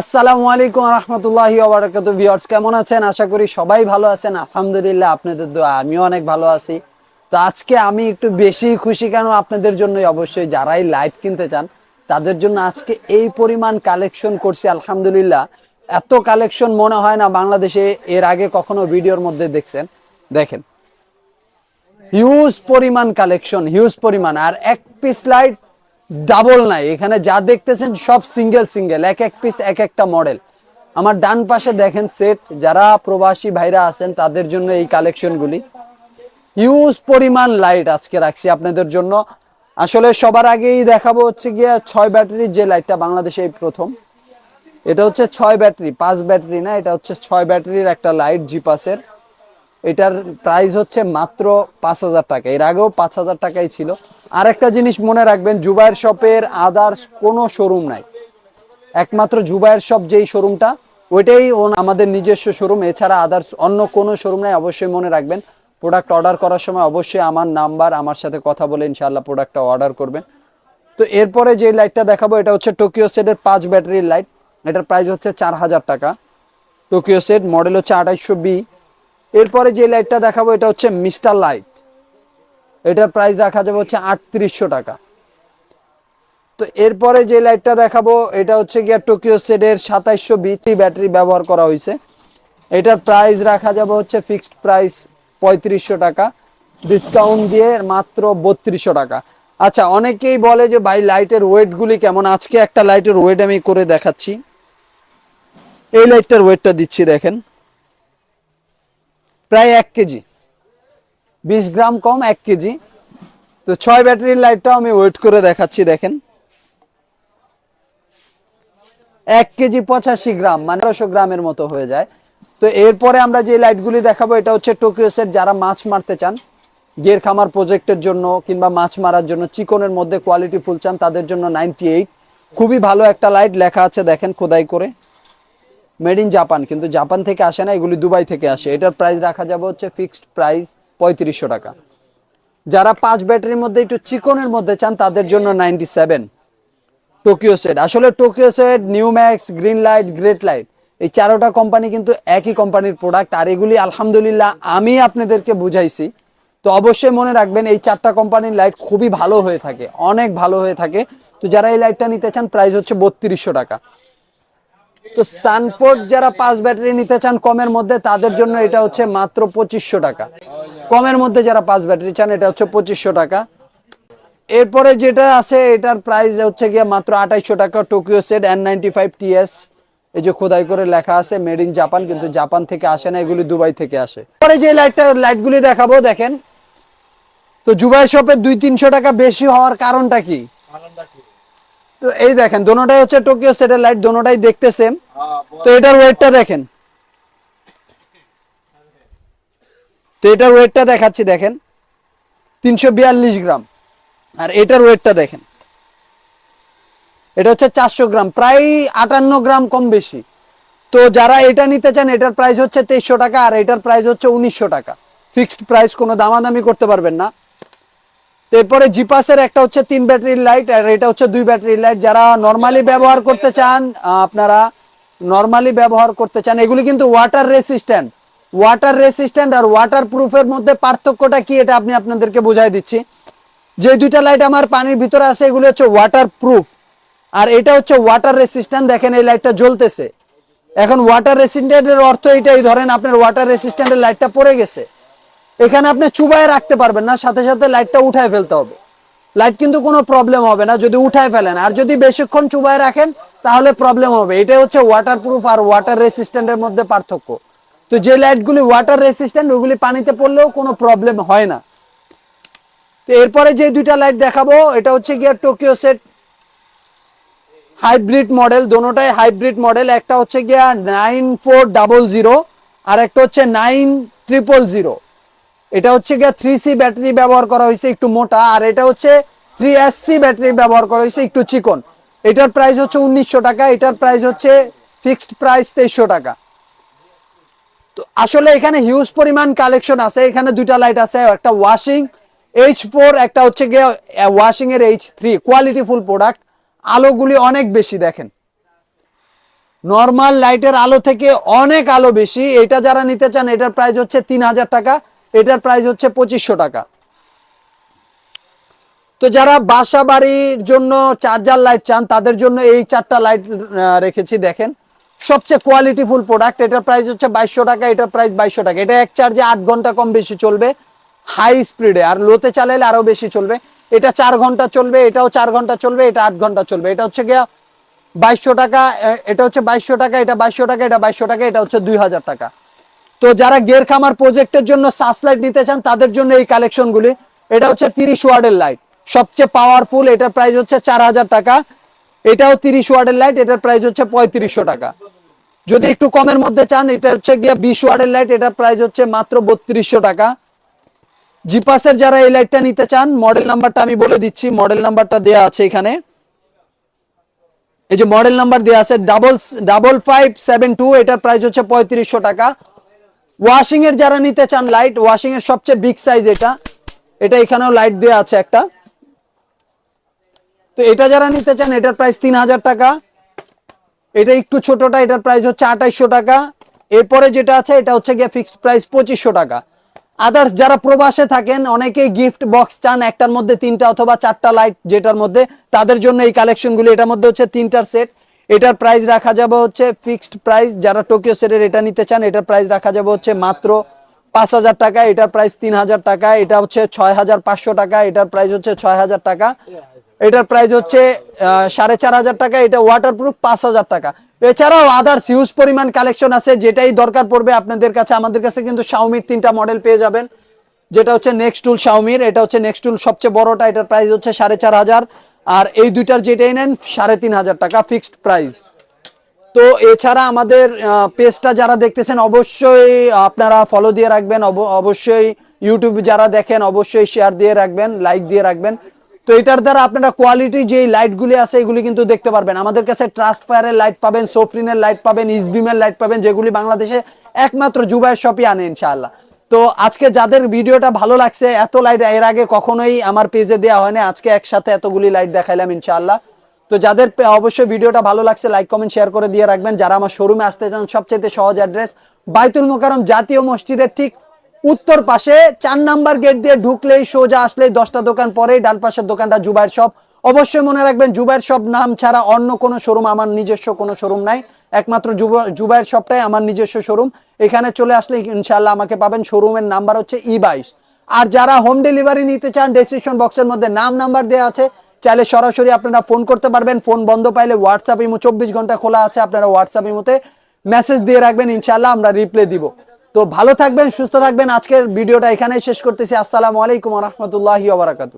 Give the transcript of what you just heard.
আসসালামু আলাইকুম রহমতুল্লাহ ওবরাকাতু ভিউয়ার্স কেমন আছেন? আশা করি সবাই ভালো আছেন। আলহামদুলিল্লাহ, আপনাদের দোয়া, আমিও অনেক ভালো আছি। তো আজকে আমি একটু বেশি খুশি কেন আপনাদের জন্যই? অবশ্যই যারাই লাইট কিনতে চান, তাদের জন্য আজকে এই পরিমাণ কালেকশন করছি, আলহামদুলিল্লাহ। এত কালেকশন মনে হয় না বাংলাদেশে এর আগে কখনো ভিডিওর মধ্যে দেখছেন। দেখেন। হিউজ পরিমাণ কালেকশন হিউজ পরিমাণ। আর এক পিস লাইট ডাবল নাই। এখানে যা দেখতেছেন সব সিঙ্গেল সিঙ্গেল এক এক পিস এক একটা মডেল আমার ডান পাশে দেখেন সেট যারা প্রবাসী ভাইরা আছেন, তাদের জন্য এই কালেকশনগুলি হিউজ পরিমাণ লাইট আজকে রাখছি আপনাদের জন্য। আসলে সবার আগেই দেখাবো হচ্ছে গিয়ে ছয় ব্যাটারির যে লাইটটা বাংলাদেশে এই প্রথম। এটা হচ্ছে ছয় ব্যাটারি, পাঁচ ব্যাটারি না, এটা হচ্ছে ছয় ব্যাটারির একটা লাইট জিপাসের এটার প্রাইস হচ্ছে মাত্র পাঁচ হাজার টাকা। এর আগেও পাঁচ হাজার টাকাই ছিল। আর একটা জিনিস মনে রাখবেন, জুবাইর শপের আদার্স কোনো শোরুম নাই। একমাত্র জুবাইর শপ যেই শোরুমটা ওইটাই আমাদের নিজস্ব শোরুম এছাড়া আদার্স অন্য কোনো শোরুম নাই, অবশ্যই মনে রাখবেন প্রোডাক্ট অর্ডার করার সময় অবশ্যই আমার নাম্বার আমার সাথে কথা বলে ইনশাআল্লাহ প্রোডাক্টটা অর্ডার করবেন। তো এরপরে যে লাইটটা দেখাবো, এটা হচ্ছে টোকিও সেটের পাঁচ ব্যাটারির লাইট এটার প্রাইস হচ্ছে চার হাজার টাকা। টোকিও সেট মডেল হচ্ছে আঠাইশশো বি। এরপরে যে লাইটটা দেখাবো, এটা হচ্ছে মিস্টার লাইট এটার প্রাইস রাখা যাবে হচ্ছে আটত্রিশশো টাকা। তো এরপরে যে লাইটটা দেখাবো, এটা হচ্ছে গিয়া টোকিও সেডের সাতাইশশো বিটি ব্যাটারি ব্যবহার করা হয়েছে। এটার প্রাইস রাখা যাবে হচ্ছে ফিক্সড প্রাইস পঁয়ত্রিশশো টাকা। ডিসকাউন্ট দিয়ে মাত্র বত্রিশশো টাকা। আচ্ছা অনেকেই বলে যে ভাই লাইটের ওয়েটগুলি কেমন? আজকে একটা লাইটের ওয়েট আমি করে দেখাচ্ছি। এই লাইটটার ওয়েটটা দিচ্ছি, দেখেন। প্রায় এক কেজি। বিশ গ্রাম কম, এক কেজি। তো ছয় ব্যাটারির লাইটটাও আমি ওয়েট করে দেখাচ্ছি, দেখেন। এক কেজি পঁচাশি গ্রাম মানে তেরোশো গ্রামের মতো হয়ে যায়। তো এরপরে আমরা যে লাইটগুলি দেখাবো, এটা হচ্ছে টোকিও সেট, যারা মাছ মারতে চান। গিয়ের খামার প্রজেক্টের জন্য কিংবা মাছ মারার জন্য চিকনের মধ্যে কোয়ালিটি ফুল চান, তাদের জন্য নাইনটি এইট খুবই ভালো একটা লাইট লেখা আছে, দেখেন খোদাই করে। মেড ইন জাপান, কিন্তু জাপান থেকে আসে না, এগুলি দুবাই থেকে আসে। এটার প্রাইস রাখা যাবে হচ্ছে ফিক্সড প্রাইস পঁয়ত্রিশশো টাকা। যারা পাঁচ ব্যাটারির মধ্যে একটু চিকনের মধ্যে চান, তাদের জন্য নাইনটি সেভেন টোকিও সেট আসলে Tokyo set new max green light great light এই চারোটা কোম্পানি কিন্তু একই কোম্পানির প্রোডাক্ট আর এগুলি আলহামদুলিল্লাহ আমি আপনাদেরকে বুঝাইছি। তো অবশ্যই মনে রাখবেন, এই চারটা কোম্পানির লাইট খুবই ভালো হয়ে থাকে, অনেক ভালো হয়ে থাকে। তো যারা এই লাইটটা নিতে চান প্রাইস হচ্ছে বত্রিশশো টাকা। তো সানফোর্ড যারা পাঁচ ব্যাটারি নিতে চান কমের মধ্যে, তাদের জন্য এটা হচ্ছে মাত্র পঁচিশশো টাকা। কমের মধ্যে যারা পাঁচ ব্যাটারি চান, এটা হচ্ছে পঁচিশশো টাকা। এরপরে যেটা আছে, এটার প্রাইস হচ্ছে গিয়ে মাত্র আঠাইশশো টাকা Tokyo set N ninety five TS এই যে খোদাই করে লেখা আছে মেড ইন জাপান কিন্তু জাপান থেকে আসে না, এগুলি দুবাই থেকে আসে। পরে যে লাইটটা লাইটগুলি দেখাবো, দেখেন। তো জুবাই শপে দুই তিনশো টাকা বেশি হওয়ার কারণটা কি? তো এই দেখেন দোনোটাই হচ্ছে টোকিও সেটের লাইট দোনোটাই দেখতে সেম তো এটার ওয়েটটা দেখেন। তো এটার ওয়েটটা দেখাচ্ছি দেখেন। তিনশো বিয়াল্লিশ গ্রাম। আর এটার ওয়েটটা দেখেন। এটা হচ্ছে চারশো গ্রাম প্রায় আটান্ন গ্রাম কম বেশি। তো যারা এটা নিতে চান এটার প্রাইস হচ্ছে তেইশশো টাকা আর এটার প্রাইস হচ্ছে উনিশশো টাকা। ফিক্সড প্রাইস কোনো দামাদামি করতে পারবেন না। এরপরে জিপাসের একটা হচ্ছে তিন ব্যাটারির লাইট, আর এটা হচ্ছে দুই ব্যাটারির লাইট। যারা নর্মালি ব্যবহার করতে চান আপনারা নর্মালি ব্যবহার করতে চান, এগুলি কিন্তু ওয়াটার রেসিস্ট্যান্ট ওয়াটার রেসিস্ট্যান্ট আর ওয়াটার প্রুফের মধ্যে পার্থক্যটা কি, এটা আপনি আপনাদেরকে বোঝাই দিচ্ছি। যে দুইটা লাইট আমার পানির ভিতরে আছে, এগুলো হচ্ছে ওয়াটার প্রুফ আর এটা হচ্ছে ওয়াটার রেসিস্ট্যান্ট দেখেন এই লাইটটা জ্বলতেছে। এখন ওয়াটার রেসিস্ট্যান্টের অর্থ এটাই ধরেন আপনার ওয়াটার রেসিস্ট্যান্টের লাইটটা পড়ে গেছে। এখানে আপনি চুবায় রাখতে পারবেন না, সাথে সাথে লাইটটা উঠায় ফেলতে হবে। লাইট কিন্তু কোনো প্রবলেম হবে না, যদি উঠায় ফেলেন। আর যদি বেশিক্ষণ চুবায় রাখেন, তাহলে প্রবলেম হবে। এটা হচ্ছে ওয়াটার প্রুফ আর ওয়াটার রেসিস্ট্যান্টের মধ্যে পার্থক্য। তো যে লাইটগুলি ওয়াটার রেসিস্ট্যান্ট ওগুলি পানিতে পড়লেও কোনো প্রবলেম হয় না। তো এরপরে যে দুইটা লাইট দেখাবো, এটা হচ্ছে গিয়ে টোকিও সেট হাইব্রিড মডেল দোনোটাই হাইব্রিড মডেল একটা হচ্ছে গিয়া নাইন ফোর ডাবল জিরো আর একটা হচ্ছে নাইন ট্রিপল জিরো এটা হচ্ছে গিয়া থ্রি সি ব্যাটারি ব্যবহার করা হয়েছে একটু মোটা, আর এটা হচ্ছে থ্রি এস সি ব্যাটারি ব্যবহার করা হয়েছে একটু চিকন। এটার প্রাইস হচ্ছে উনিশশো টাকা, এটার প্রাইস হচ্ছে ফিক্সড প্রাইস তেইশশো টাকা। তো আসলে এখানে হিউজ পরিমাণ কালেকশন আছে, এখানে দুইটা লাইট আছে, একটা ওয়াশিং এইচ ফোর একটা হচ্ছে গিয়ে ওয়াশিং এর H three quality full product আলোগুলি অনেক বেশি দেখেন। নর্মাল লাইটের আলো থেকে অনেক আলো বেশি, এটা যারা নিতে চান, এটার প্রাইস হচ্ছে তিন হাজার টাকা এটার প্রাইস হচ্ছে পঁচিশশো টাকা। তো যারা বাসা বাড়ির জন্য চার্জার লাইট চান, তাদের জন্য এই চারটা লাইট রেখেছি, দেখেন। সবচেয়ে কোয়ালিটিফুল প্রোডাক্ট এটার প্রাইস হচ্ছে বাইশশো টাকা, এটার প্রাইস বাইশশো টাকা। এটা এক চার্জে আট ঘণ্টা কম বেশি চলবে হাই স্পিডে আর লোতে চালাইলে আরও বেশি চলবে। এটা চার ঘণ্টা চলবে, এটাও চার ঘণ্টা চলবে, এটা আট ঘণ্টা চলবে। এটা হচ্ছে গিয়া বাইশশো টাকা এটা হচ্ছে বাইশশো টাকা, এটা বাইশশো টাকা, এটা বাইশশো টাকা, এটা হচ্ছে দুই হাজার টাকা। তো যারা গের খামার প্রজেক্টের জন্য সাস লাইট নিতে চান, তাদের জন্য এই কালেকশনগুলি এটা হচ্ছে তিরিশ ওয়ার্ডের লাইট সবচেয়ে পাওয়ারফুল এটার প্রাইস হচ্ছে চার হাজার টাকা। এটাও তিরিশ ওয়ার্ডের লাইট এটার প্রাইস হচ্ছে পঁয়ত্রিশশো টাকা। যদি একটু কমের মধ্যে চান, এটা হচ্ছে গিয়ে বিশ ওয়ার্ডের লাইট এটার প্রাইস হচ্ছে মাত্র বত্রিশশো টাকা। জিপাসের যারা এই লাইটটা নিতে চান মডেল নাম্বারটা আমি বলে দিচ্ছি। মডেল নাম্বারটা দেয়া আছে এখানে। এই যে মডেল নাম্বার দেওয়া আছে double double five seven two এটার প্রাইস হচ্ছে পঁয়ত্রিশশো টাকা। ওয়াশিং এর যারা নিতে চান লাইট ওয়াশিং এর সবচেয়ে বিগ সাইজ এটা। এটা এখানেও লাইট দেওয়া আছে একটা। তো এটা যারা নিতে চান, এটার প্রাইস তিন হাজার টাকা। এটা একটু ছোটটা, এটার প্রাইস হচ্ছে আঠাইশশো টাকা। এরপরে যেটা আছে, এটা হচ্ছে গিয়ে ফিক্সড প্রাইস পঁচিশশো টাকা। আদার্স যারা প্রবাসে থাকেন, অনেকেই গিফট বক্স চান একটার মধ্যে তিনটা অথবা চারটা লাইট যেটার মধ্যে। তাদের জন্য এই কালেকশনগুলি এটার মধ্যে হচ্ছে তিনটার সেট এটার প্রাইস রাখা যাবে হচ্ছে ফিক্সড প্রাইস যারা টোকিও সেটের এটা নিতে চান, এটার প্রাইস রাখা যাবে হচ্ছে মাত্র পাঁচ হাজার টাকা। এটার প্রাইস তিন হাজার টাকা। এটা হচ্ছে ছয় হাজার পাঁচশো টাকা। এটার প্রাইস হচ্ছে ছয় হাজার টাকা। এটার প্রাইস হচ্ছে সাড়ে চার হাজার টাকা। এটা ওয়াটারপ্রুফ পাঁচ হাজার টাকা। এছাড়াও আদার্স হিউজ পরিমাণ কালেকশন আছে। যেটাই দরকার পড়বে আপনাদের কাছে। আমাদের কাছে কিন্তু শাওমির তিনটা মডেল পেয়ে যাবেন। যেটা হচ্ছে নেক্সট টুল শাওমির এটা হচ্ছে নেক্সট টুল সবচেয়ে বড়টা। এটার প্রাইস হচ্ছে সাড়ে চার হাজার। আর এই দুইটার যেটাই নেন, সাড়ে তিন হাজার টাকা ফিক্সড প্রাইস তো এছাড়া আমাদের পেজটা যারা দেখতেছেন, অবশ্যই আপনারা ফলো দিয়ে রাখবেন, অব- অবশ্যই ইউটিউব যারা দেখেন, অবশ্যই শেয়ার দিয়ে রাখবেন লাইক দিয়ে রাখবেন। তো এটার দ্বারা আপনারা কোয়ালিটি যে লাইটগুলি আছে, এগুলি কিন্তু দেখতে পারবেন। আমাদের কাছে ট্রাস্ট ফায়ারের লাইট পাবেন সোফরিনের লাইট পাবেন ইসবিমের লাইট পাবেন, যেগুলি বাংলাদেশে একমাত্র জুবাইয়ের শপই আনে, ইনশাআল্লাহ। তো আজকে যাদের ভিডিওটা ভালো লাগছে, এত লাইটের আগে কখনোই আমার পেজে দেওয়া হয়নি, আজকে একসাথে এতগুলি লাইট দেখাইলাম ইনশাআল্লাহ। তো যাদের অবশ্যই ভিডিওটা ভালো লাগছে লাইক কমেন্ট শেয়ার করে দিয়ে রাখবেন। যারা আমার শোরুমে আসতে চান সবচেয়ে সহজ অ্যাড্রেস বাইতুল মোকারম জাতীয় মসজিদের ঠিক উত্তর পাশে, চার নাম্বার গেট দিয়ে ঢুকলেই সোজা আসলেই দশটা দোকান পরেই ডান পাশের দোকানটা জুবাইর শপ অবশ্যই মনে রাখবেন, জুবাইর শপ নাম ছাড়া অন্য কোনো শোরুম আমার নিজস্ব কোনো শোরুম নাই। একমাত্র জুবা- জুবাইর শপটাই আমার নিজস্ব শোরুম এখানে চলে আসলে ইনশাল্লাহ আমাকে পাবেন শোরুমের নাম্বার হচ্ছে ই বাইশ। আর যারা হোম ডেলিভারি নিতে চান ডেসক্রিপশন বক্সের মধ্যে নাম নাম্বার দেওয়া আছে, চাইলে সরাসরি আপনারা ফোন করতে পারবেন। ফোন বন্ধ পাইলে হোয়াটসঅ্যাপ ইমো চব্বিশ ঘণ্টা খোলা আছে, আপনারা হোয়াটসঅ্যাপ ইমোতে মেসেজ দিয়ে রাখবেন ইনশাল্লাহ আমরা রিপ্লে দিব। তো ভালো থাকবেন, সুস্থ থাকবেন। আজকের ভিডিওটা এখানেই শেষ করতেছি। আসসালামু আলাইকুম রহমতুল্লাহি ওবরাকাতু